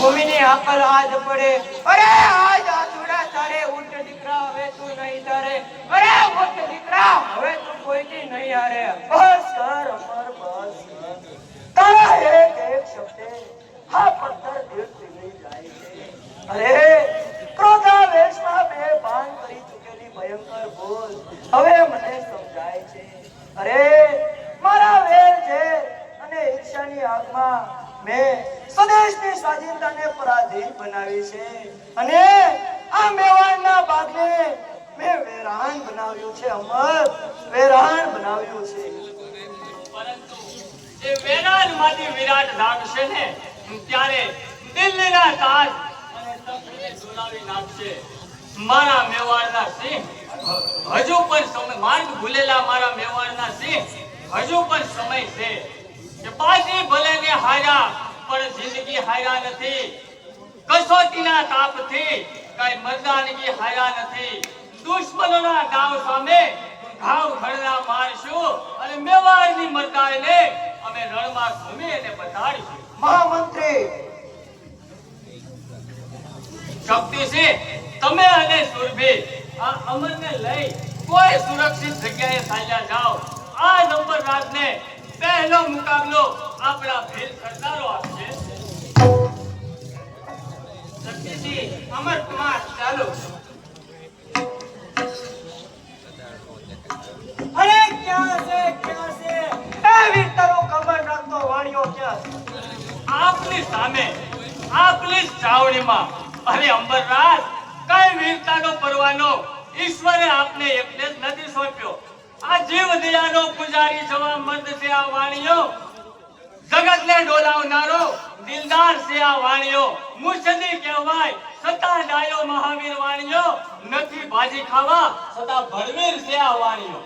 ભૂમિની આકલ આજ પડે. અરે, આજ આધુડા તારે ઊંટ દીકરા હવે તું નહીં તારે. અરે, ઊંટ દીકરા, હવે તું કોઈથી નહીં હારે. બસ કર, અમર, બસ તારા એક એક શબ્દે હા પથ્થર દિલ પીગળી જાય છે. અરે, ક્રોધાવેશમાં બે ભાન કરી ચૂકેલી ભયંકર ભૂલ હવે મને સમજાય છે. અરે, મારા વેર છે અને ઈચ્છાની આગમાં મેં સ્વદેશની સ્વાધીનતાને પરાધીન બનાવી છે. અને આ મેવાડના ભાગને મેં વેરાન બનાવ્યું છે, અમર વેરાન બનાવ્યું છે. પરંતુ એ વેરાનમાંથી વિરાટ નાખશે ને, ત્યારે દિલ્હીના તાજ અને તપને સુનાવી નાખશે. મારા મેવાડના સિંહ, હજુ પણ સમય, માર્ગ ભૂલેલા મારા મેવાડના સિંહ, હજુ પણ સમય છે. હાર્યા પણ જિંદગી હાર્યા નથી. કસોટીના તાપથી કઈ મરદાનગી હાર્યા નથી. દુશ્મનોના દાવ સામે ઘાવ ઘડના મારશું અને મેવાડની મરદાઈને અમે રણમાં ઘૂમી અને બતાડીશું મહામંત્રી! શક્તિસિંહ તમે અને સુરભી આ અમરને લઈ કોઈ સુરક્ષિત જગ્યાએ ચાલ્યા જાઓ. આ નંબર રાતને પહેલો મુકાબલો આપણા વીર અમર કુમાર, ચાલો. અરે, ક્યાં છે ક્યાં છે? એ વીર તારો કમર નાખતો વાણિયો ક્યાં છે? આપની સામે, આપની ચાવડીમાં. અરે અંબરરાજ કઈ વીરતાનો પરવાનો? ઈશ્વરે આપને એકને નથી સોંપ્યો. આ જીવ દયાનો પૂજારી જવા મંદ છે આ વાણીઓ. જગતને ડોલાવનારો દિલદાર છે વાણીઓ મુર્શદી કહેવાય સતા ડાયો મહાવીર વાણીઓ નથી ભાજી ખાવા સતા ભરવીર છે વાણીઓ